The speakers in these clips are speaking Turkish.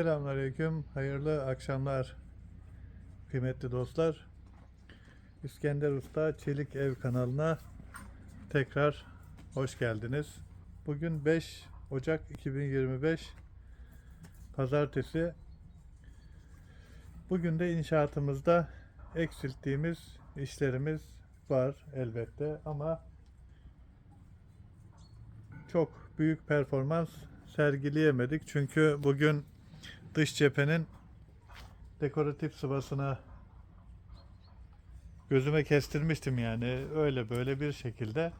Selamünaleyküm, hayırlı akşamlar kıymetli dostlar. İskender Usta Çelik Ev kanalına tekrar hoş geldiniz. Bugün 5 Ocak 2025 Pazartesi. Bugün de inşaatımızda eksilttiğimiz işlerimiz var elbette ama çok büyük performans sergileyemedik. Çünkü bugün dış cephenin dekoratif sıvasına gözüme kestirmiştim yani öyle böyle bir şekilde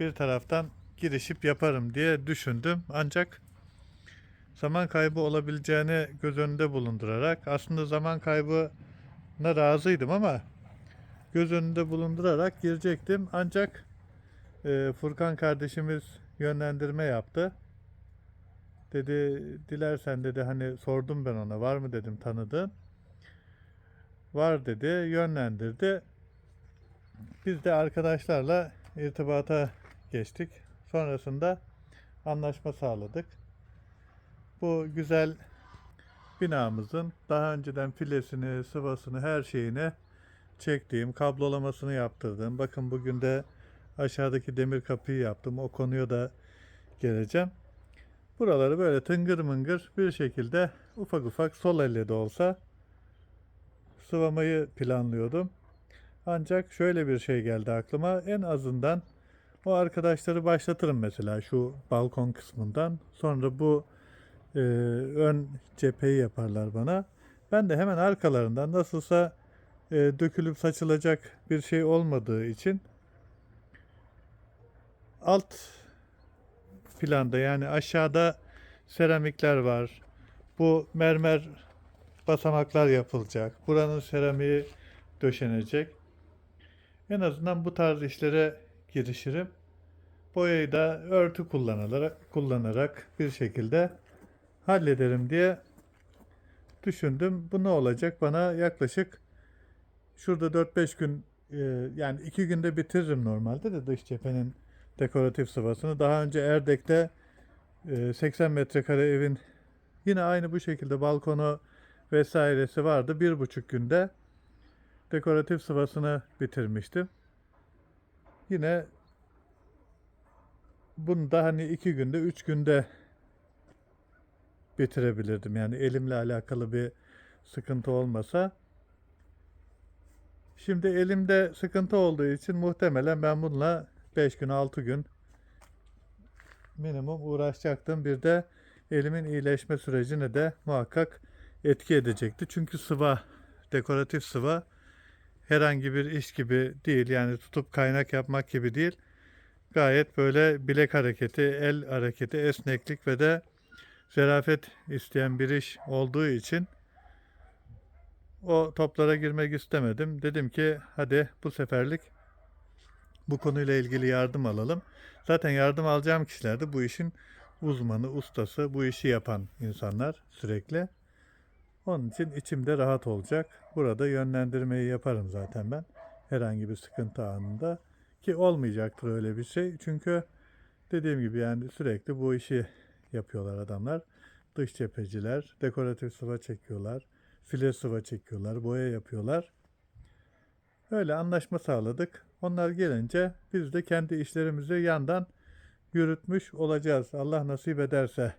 bir taraftan girişip yaparım diye düşündüm. Ancak zaman kaybı olabileceğini göz önünde bulundurarak aslında zaman kaybına razıydım ama göz önünde bulundurarak girecektim. Ancak e, Furkan kardeşimiz yönlendirme yaptı. Dedi dilersen dedi hani sordum ben ona var mı dedim tanıdığın. Var dedi yönlendirdi. Biz de arkadaşlarla irtibata geçtik. Sonrasında anlaşma sağladık. Bu güzel binamızın daha önceden filesini, sıvasını, her şeyini çektiğim, kablolamasını yaptırdım. Bakın bugün de aşağıdaki demir kapıyı yaptım. O konuya da geleceğim. Buraları böyle tıngır mıngır bir şekilde ufak ufak sol elle de olsa sıvamayı planlıyordum. Ancak şöyle bir şey geldi aklıma. En azından o arkadaşları başlatırım mesela şu balkon kısmından. Sonra bu e, ön cepheyi yaparlar bana. Ben de hemen arkalarından nasılsa e, dökülüp saçılacak bir şey olmadığı için alt planda yani aşağıda seramikler var. Bu mermer basamaklar yapılacak. Buranın seramiği döşenecek. En azından bu tarz işlere girişirim. Boyayı da örtü kullanarak, kullanarak bir şekilde hallederim diye düşündüm. Bu ne olacak? Bana yaklaşık şurada 4-5 gün e, yani 2 günde bitiririm normalde de dış cephenin dekoratif sıvasını. Daha önce Erdek'te e, 80 metrekare evin yine aynı bu şekilde balkonu vesairesi vardı. Bir buçuk günde dekoratif sıvasını bitirmiştim. Yine bunu da hani iki günde, üç günde bitirebilirdim. Yani elimle alakalı bir sıkıntı olmasa. Şimdi elimde sıkıntı olduğu için muhtemelen ben bununla 5 gün 6 gün minimum uğraşacaktım. Bir de elimin iyileşme sürecine de muhakkak etki edecekti. Çünkü sıva, dekoratif sıva herhangi bir iş gibi değil. Yani tutup kaynak yapmak gibi değil. Gayet böyle bilek hareketi, el hareketi, esneklik ve de zarafet isteyen bir iş olduğu için o toplara girmek istemedim. Dedim ki hadi bu seferlik bu konuyla ilgili yardım alalım. Zaten yardım alacağım kişiler de bu işin uzmanı, ustası, bu işi yapan insanlar sürekli. Onun için içimde rahat olacak. Burada yönlendirmeyi yaparım zaten ben. Herhangi bir sıkıntı anında. Ki olmayacaktır öyle bir şey. Çünkü dediğim gibi yani sürekli bu işi yapıyorlar adamlar. Dış cepheciler, dekoratif sıva çekiyorlar, file sıva çekiyorlar, boya yapıyorlar. Öyle anlaşma sağladık. Onlar gelince biz de kendi işlerimizi yandan yürütmüş olacağız. Allah nasip ederse.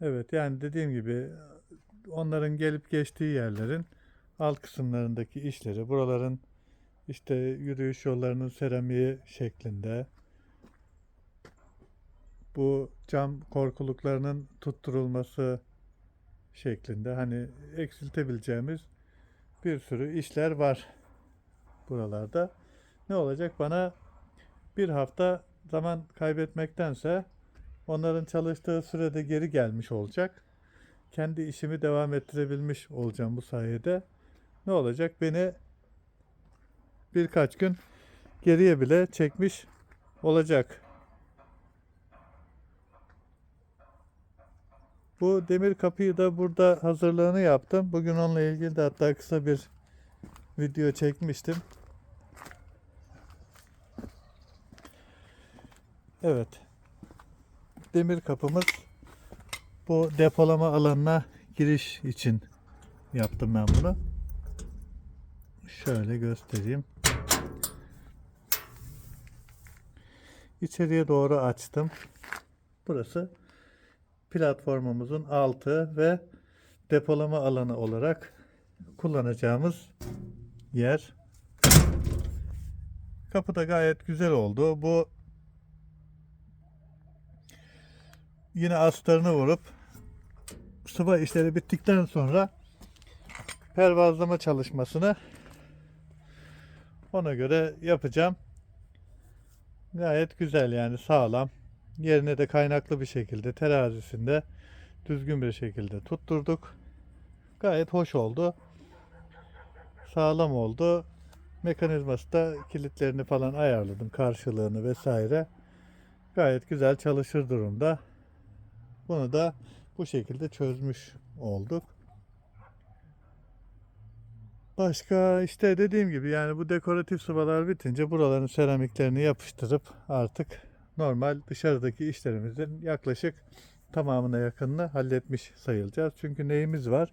Evet yani dediğim gibi onların gelip geçtiği yerlerin alt kısımlarındaki işleri, buraların işte yürüyüş yollarının seramiği şeklinde, bu cam korkuluklarının tutturulması şeklinde hani eksiltebileceğimiz bir sürü işler var buralarda. Ne olacak bana bir hafta zaman kaybetmektense onların çalıştığı sürede geri gelmiş olacak. Kendi işimi devam ettirebilmiş olacağım bu sayede. Ne olacak beni birkaç gün geriye bile çekmiş olacak. Bu demir kapıyı da burada hazırlığını yaptım. Bugün onunla ilgili de hatta kısa bir video çekmiştim. Evet. Demir kapımız Bu depolama alanına giriş için yaptım ben bunu. Şöyle göstereyim. İçeriye doğru açtım. Burası platformumuzun altı ve depolama alanı olarak kullanacağımız yer. Kapı da gayet güzel oldu. Bu yine astarını vurup sıva işleri bittikten sonra pervazlama çalışmasını ona göre yapacağım. Gayet güzel yani sağlam. Yerine de kaynaklı bir şekilde terazisinde düzgün bir şekilde tutturduk. Gayet hoş oldu. Sağlam oldu. Mekanizması da kilitlerini falan ayarladım. Karşılığını vesaire. Gayet güzel çalışır durumda. Bunu da bu şekilde çözmüş olduk. Başka işte dediğim gibi yani bu dekoratif sıvalar bitince buraların seramiklerini yapıştırıp artık normal dışarıdaki işlerimizin yaklaşık tamamına yakınını halletmiş sayılacağız. Çünkü neyimiz var?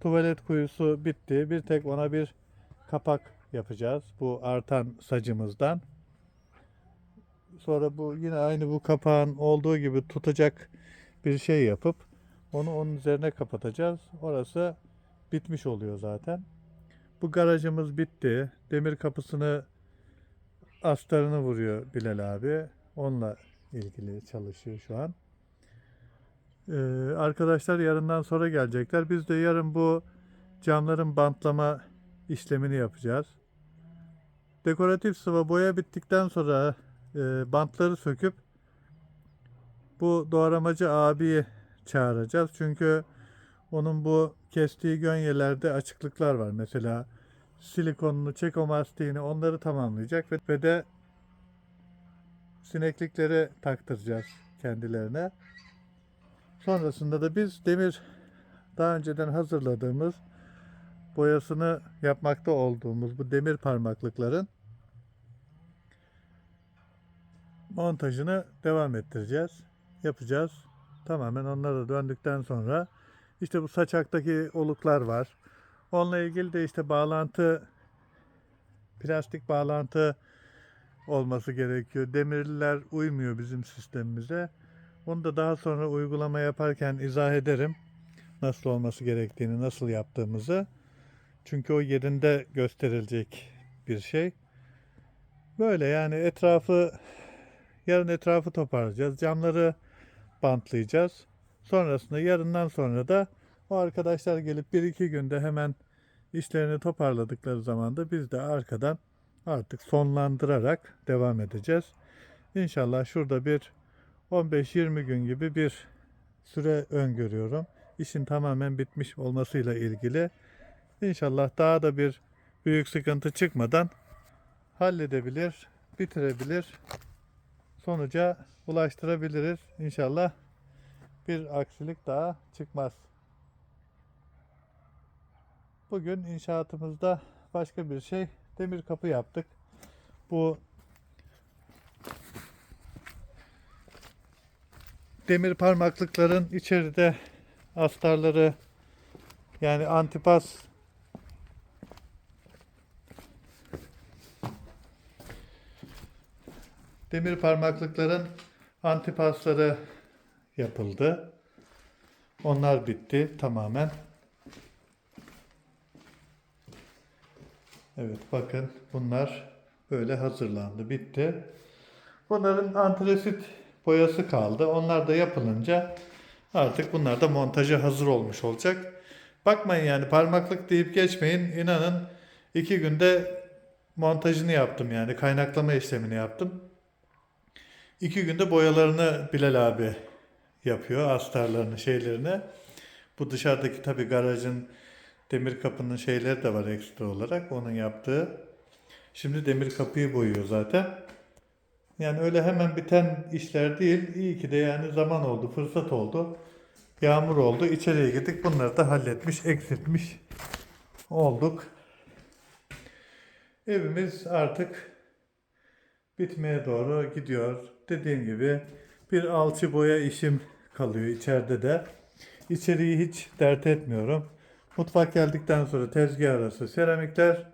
Tuvalet kuyusu bitti. Bir tek ona bir kapak yapacağız. Bu artan sacımızdan. Sonra bu yine aynı bu kapağın olduğu gibi tutacak bir şey yapıp onu onun üzerine kapatacağız. Orası bitmiş oluyor zaten. Bu garajımız bitti. Demir kapısını astarını vuruyor Bilal abi. Onunla ilgili çalışıyor şu an. Ee, arkadaşlar yarından sonra gelecekler. Biz de yarın bu camların bantlama işlemini yapacağız. Dekoratif sıva boya bittikten sonra e, bantları söküp bu doğramacı abiyi çağıracağız. Çünkü onun bu kestiği gönyelerde açıklıklar var. Mesela silikonunu, çekomastiğini onları tamamlayacak ve, ve de sineklikleri taktıracağız kendilerine. Sonrasında da biz demir daha önceden hazırladığımız boyasını yapmakta olduğumuz bu demir parmaklıkların montajını devam ettireceğiz. Yapacağız. Tamamen onlara döndükten sonra işte bu saçaktaki oluklar var. Onunla ilgili de işte bağlantı plastik bağlantı olması gerekiyor. Demirliler uymuyor bizim sistemimize. Onu da daha sonra uygulama yaparken izah ederim. Nasıl olması gerektiğini, nasıl yaptığımızı. Çünkü o yerinde gösterilecek bir şey. Böyle yani etrafı yarın etrafı toparlayacağız. Camları bantlayacağız. Sonrasında yarından sonra da o arkadaşlar gelip bir iki günde hemen işlerini toparladıkları zaman da biz de arkadan artık sonlandırarak devam edeceğiz. İnşallah şurada bir 15-20 gün gibi bir süre öngörüyorum. İşin tamamen bitmiş olmasıyla ilgili. İnşallah daha da bir büyük sıkıntı çıkmadan halledebilir, bitirebilir, sonuca ulaştırabiliriz. İnşallah bir aksilik daha çıkmaz. Bugün inşaatımızda başka bir şey demir kapı yaptık. Bu demir parmaklıkların içeride astarları yani antipas demir parmaklıkların antipasları yapıldı. Onlar bitti tamamen. Evet bakın bunlar böyle hazırlandı bitti. Bunların antresit boyası kaldı. Onlar da yapılınca artık bunlar da montaja hazır olmuş olacak. Bakmayın yani parmaklık deyip geçmeyin. İnanın iki günde montajını yaptım yani kaynaklama işlemini yaptım. İki günde boyalarını Bilal abi yapıyor astarlarını şeylerini. Bu dışarıdaki tabi garajın demir kapının şeyleri de var ekstra olarak onun yaptığı. Şimdi demir kapıyı boyuyor zaten. Yani öyle hemen biten işler değil. İyi ki de yani zaman oldu, fırsat oldu. Yağmur oldu. İçeriye gittik. Bunları da halletmiş, eksiltmiş olduk. Evimiz artık bitmeye doğru gidiyor. Dediğim gibi bir alçı boya işim kalıyor içeride de. İçeriği hiç dert etmiyorum. Mutfak geldikten sonra tezgah arası seramikler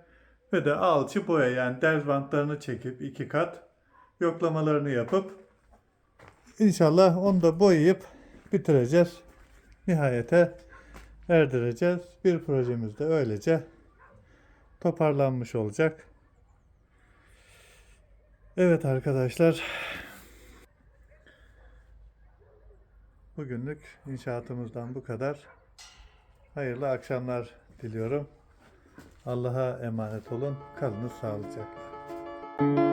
ve de alçı boya yani derz bantlarını çekip iki kat yoklamalarını yapıp inşallah onu da boyayıp bitireceğiz. Nihayete erdireceğiz. Bir projemiz de öylece toparlanmış olacak. Evet arkadaşlar. Bugünlük inşaatımızdan bu kadar. Hayırlı akşamlar diliyorum. Allah'a emanet olun. Kalınız sağlıcakla.